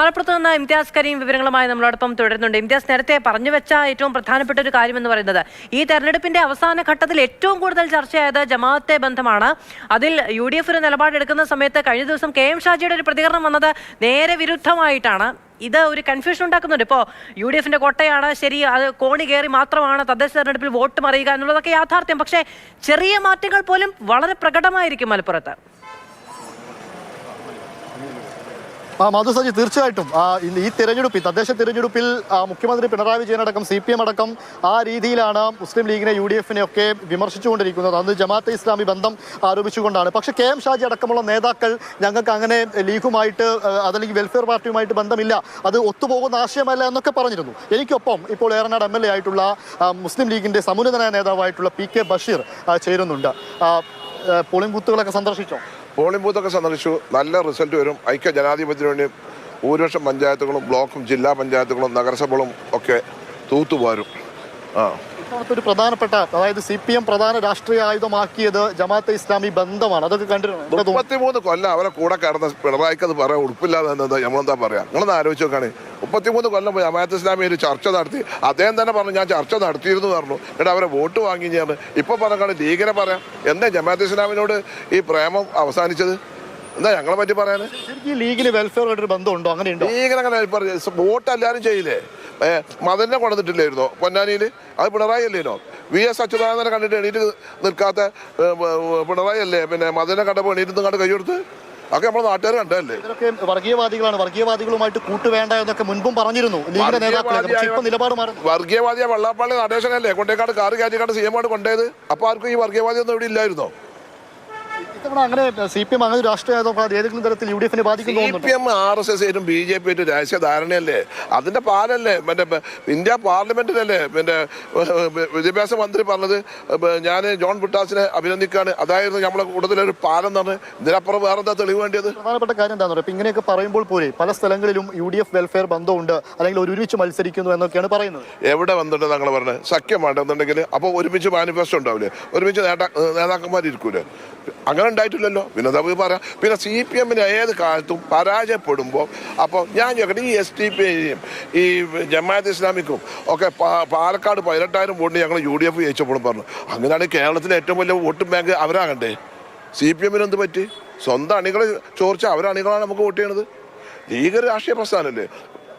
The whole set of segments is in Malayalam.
മലപ്പുറത്ത് നിന്ന് ഇംതിയാസ് കരീം വിവരങ്ങളുമായി നമ്മളോടൊപ്പം തുടരുന്നുണ്ട്. ഇംതിയാസ് നേരത്തെ പറഞ്ഞു വെച്ച ഏറ്റവും പ്രധാനപ്പെട്ട ഒരു കാര്യം എന്ന് പറയുന്നത് ഈ തെരഞ്ഞെടുപ്പിന്റെ അവസാന ഘട്ടത്തിൽ ഏറ്റവും കൂടുതൽ ചർച്ചയായത് ജമാഅത്തെ ബന്ധമാണ്. അതിൽ യു ഡി എഫ് ഒരു നിലപാടെടുക്കുന്ന സമയത്ത് കഴിഞ്ഞ ദിവസം കെ എം ഷാജിയുടെ ഒരു പ്രതികരണം വന്നത് നേരെ വിരുദ്ധമായിട്ടാണ്. ഇത് ഒരു കൺഫ്യൂഷൻ ഉണ്ടാക്കുന്നുണ്ട്. ഇപ്പോൾ യു ഡി എഫിന്റെ കോട്ടയാണ് ശരി അത് കോണി കയറി മാത്രമാണ് തദ്ദേശ തെരഞ്ഞെടുപ്പിൽ വോട്ട് മറിയുക എന്നുള്ളതൊക്കെ യാഥാർത്ഥ്യം. പക്ഷേ ചെറിയ മാറ്റങ്ങൾ പോലും വളരെ പ്രകടമായിരിക്കും മലപ്പുറത്ത്. ആ മധു തീർച്ചയായിട്ടും. ഈ തെരഞ്ഞെടുപ്പിൽ തദ്ദേശ തിരഞ്ഞെടുപ്പിൽ മുഖ്യമന്ത്രി പിണറായി വിജയൻ അടക്കം സി പി എം അടക്കം ആ രീതിയിലാണ് മുസ്ലിം ലീഗിനെ യു ഡി എഫിനെ ഒക്കെ വിമർശിച്ചുകൊണ്ടിരിക്കുന്നത്. അന്ന് ജമാഅത്തെ ഇസ്ലാമി ബന്ധം ആരോപിച്ചുകൊണ്ടാണ്. പക്ഷേ കെ എം ഷാജി അടക്കമുള്ള നേതാക്കൾ ഞങ്ങൾക്ക് അങ്ങനെ ലീഗുമായിട്ട് അതല്ലെങ്കിൽ വെൽഫെയർ പാർട്ടിയുമായിട്ട് ബന്ധമില്ല. അത് ഒത്തുപോകുന്ന ആശയമല്ല എന്നൊക്കെ പറഞ്ഞിരുന്നു. എനിക്കൊപ്പം ഇപ്പോൾ ഏറനാട് എം എൽ എ ആയിട്ടുള്ള മുസ്ലിം ലീഗിന്റെ സമുന്നതനായ നേതാവായിട്ടുള്ള പി കെ ബഷീർ ചേരുന്നുണ്ട്. പോളിംഗ് ബൂത്തുകളൊക്കെ സന്ദർശിച്ചോ? പോളിംഗ് ബൂത്തൊക്കെ സന്ദർശിച്ചു. നല്ല റിസൾട്ട് വരും. ഐക്യ ജനാധിപത്യത്തിന് വേണ്ടി ഭൂരിപക്ഷം പഞ്ചായത്തുകളും ബ്ലോക്കും ജില്ലാ പഞ്ചായത്തുകളും നഗരസഭകളും ഒക്കെ തൂത്തുപോരും ആ. ഒരു പ്രധാനപ്പെട്ട അതായത് സി പി എം പ്രധാന രാഷ്ട്രീയ ആയുധമാക്കിയത് ജമാഅത്തെ ഇസ്ലാമി ബന്ധമാണ്. അതൊക്കെ കണ്ടിരുന്നു മുപ്പത്തിമൂന്ന് കൊല്ലം അവരെ കൂടെ കടന്ന് പിണറായിക്കത് പറയാം എന്നത് നമ്മളെന്താ പറയാ? നിങ്ങളൊന്ന് ആലോചിച്ച് നോക്കാണ്. മുപ്പത്തിമൂന്ന് കൊല്ലം പോയി ജമാഅത്ത് ഇസ്ലാമി ഒരു ചർച്ച നടത്തി. അദ്ദേഹം തന്നെ പറഞ്ഞു ഞാൻ ചർച്ച നടത്തിയിരുന്നു പറഞ്ഞു. എന്നിട്ട് അവരെ വോട്ട് വാങ്ങി ഞാൻ ഇപ്പോൾ പറഞ്ഞാണ് ലീഗിനെ പറയാം. എന്താ ജമാഅത്ത് ഇസ്ലാമിനോട് ഈ പ്രേമം അവസാനിച്ചത്? എന്താ ഞങ്ങളെ പറ്റി പറയാന്? ലീഗിന് വെൽഫെയറുമായിട്ട് ഒരു ബന്ധമുണ്ടോ? ലീഗിന് അങ്ങനെ പറഞ്ഞു വോട്ട് എല്ലാവരും ചെയ്യില്ലേ? മതനെ കൊണ്ടുവന്നിട്ടില്ലായിരുന്നോ പൊന്നാനിയിൽ അത് പിണറായി അല്ലേനോ? വി എസ് അച്യുതാനന്ദനെ കണ്ടിട്ട് എണീറ്റ് നിൽക്കാത്ത പിണറായി അല്ലേ? പിന്നെ മതനെ കണ്ടപ്പോൾ എണീറ്റ് നിങ്ങാണ്ട് കൈയെടുത്ത് അതൊക്കെ നമ്മുടെ നാട്ടുകാർ കണ്ടതല്ലേ? വർഗീയവാദികളാണ്. വർഗീയവാദികളുമായിട്ട് കൂട്ടുവേണ്ട എന്നൊക്കെ മുൻപും പറഞ്ഞിരുന്നു. ലീഗിന്റെ ഇപ്പൊ നിലപാട് മാറി. വർഗീയവാദിയ വള്ളാപ്പാളി നടേശനല്ലേ? കൊണ്ടേക്കാട് കാറ് കാറ്റിക്കാട് സി എം ആണ് കൊണ്ടേത് അപ്പൊ ആർക്കും ഈ വർഗീയവാദി ഒന്നും ഇവിടെ ഇല്ലായിരുന്നോ? ഇത്തവണ അങ്ങനെ സി പി എം അങ്ങനെ രാഷ്ട്രീയ ഏതെങ്കിലും തരത്തിൽ യു ഡി എഫിനെ ബാധിക്കും സി പി തോന്നുന്നുണ്ട്? എം ആർ എസ് എസ് ആയിട്ടും ബി ജെ പി ആയിട്ടും രഹസ്യ ധാരണയല്ലേ? അതിന്റെ പാലല്ലേ? മറ്റേ ഇന്ത്യ പാർലമെന്റിലല്ലേ? പിന്നെ വിദ്യാഭ്യാസ മന്ത്രി പറഞ്ഞത് ഞാൻ ജോൺ ബുട്ടാസിനെ അഭിനന്ദിക്കാണ്. അതായിരുന്നു നമ്മളെ കൂടുതലൊരു പാലം എന്നാണ്. ഇതിനപ്പുറം വേറെ എന്താ തെളിവ് വേണ്ടിയത്? പ്രധാനപ്പെട്ട കാര്യം എന്താണെന്ന് പറയുക ഇങ്ങനെയൊക്കെ പറയുമ്പോൾ പോരെ പല സ്ഥലങ്ങളിലും യു ഡി എഫ് വെൽഫെയർ ബന്ധമുണ്ട്. അല്ലെങ്കിൽ ഒരുമിച്ച് മത്സരിക്കുന്നു എന്നൊക്കെയാണ് പറയുന്നത്. എവിടെ വന്നിട്ട് ഞങ്ങൾ പറഞ്ഞത്? സഖ്യം വേണ്ടെന്നുണ്ടെങ്കിൽ അപ്പോൾ ഒരുമിച്ച് മാനിഫെസ്റ്റോ ഉണ്ടാവില്ലേ? ഒരുമിച്ച് നേതാ നേതാക്കന്മാർ ഇരിക്കൂലേ അങ്ങനെ ഉണ്ടായിട്ടില്ലല്ലോ പിന്നെ നമുക്ക് പറയാം പിന്നെ സി പി എമ്മിന് ഏത് കാലത്തും പരാജയപ്പെടുമ്പോൾ അപ്പോൾ ഞാൻ ചോദിക്കട്ടെ ഈ എസ് ടി പി ഐയും ഈ ജമാഅത്ത് ഇസ്ലാമിക്കും ഒക്കെ പാലക്കാട് പതിനെട്ടായിരം വോട്ടിന് ഞങ്ങൾ യു ഡി എഫ് ജയിച്ചപ്പോഴും പറഞ്ഞു. അങ്ങനെയാണ് കേരളത്തിലെ ഏറ്റവും വലിയ വോട്ട് ബാങ്ക് അവരാകണ്ടേ? സി പി എമ്മിന് എന്ത് പറ്റി? സ്വന്തം അണികളെ ചോദിച്ച അവരണികളാണ് നമുക്ക് വോട്ട് ചെയ്യണത്. ലീഗ് രാഷ്ട്രീയ പ്രസ്ഥാനമല്ലേ?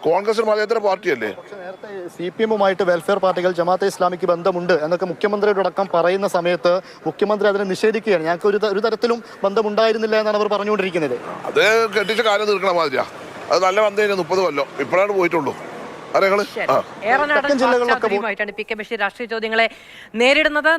കോൺഗ്രസ് മതേതര പാർട്ടിയല്ലേ? നേരത്തെ സി പി എമ്മുമായിട്ട് വെൽഫെയർ പാർട്ടികൾ ജമാഅത്തെ ഇസ്ലാമിക്ക് ബന്ധമുണ്ട് എന്നൊക്കെ മുഖ്യമന്ത്രിയുടെ അടക്കം പറയുന്ന സമയത്ത് മുഖ്യമന്ത്രി അതിനെ നിഷേധിക്കുകയാണ്. ഞങ്ങൾക്ക് ഒരു ഒരു തരത്തിലും ബന്ധമുണ്ടായിരുന്നില്ല എന്നാണ് അവർ പറഞ്ഞുകൊണ്ടിരിക്കുന്നത്. അത് കെട്ടിച്ച കാര്യം തീർക്കണ മാതിരിയാ. അത് നല്ല വന്നു കഴിഞ്ഞാൽ മുപ്പത് കൊല്ലം. ഇപ്പോഴാണ് പോയിട്ടുള്ളൂ. തെക്കൻ ജില്ലകളിലൊക്കെ പി കെ ബഷീർ രാഷ്ട്രീയ ചോദ്യങ്ങളെ നേരിടുന്നത്.